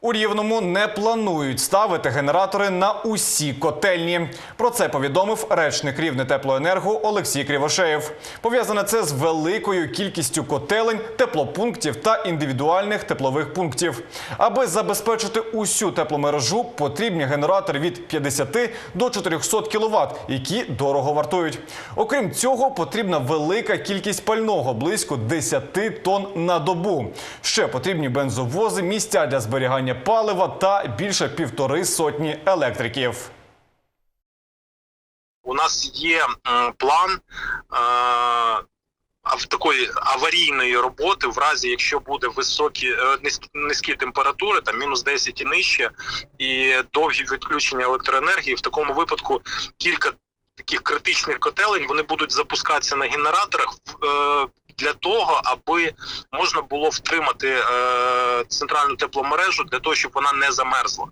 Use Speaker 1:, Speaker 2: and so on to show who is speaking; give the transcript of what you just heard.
Speaker 1: У Рівному не планують ставити генератори на усі котельні. Про це повідомив речник Рівне теплоенерго Олексій Кривошеєв. Пов'язане це з великою кількістю котелень, теплопунктів та індивідуальних теплових пунктів. Аби забезпечити усю тепломережу, потрібні генератори від 50 до 400 кВт, які дорого вартують. Окрім цього, потрібна велика кількість пального близько 10 тонн на добу. Ще потрібні бензовози, місця для зберігання палива та більше півтори сотні електриків.
Speaker 2: У нас є план е, такої аварійної роботи, в разі якщо буде високі е, низькі, температури, там мінус 10 і нижче, і довгі відключення електроенергії. В такому випадку кілька таких критичних котелень вони будуть запускатися на генераторах. Для того аби можна було втримати е, центральну тепломережу для того, щоб вона не замерзла.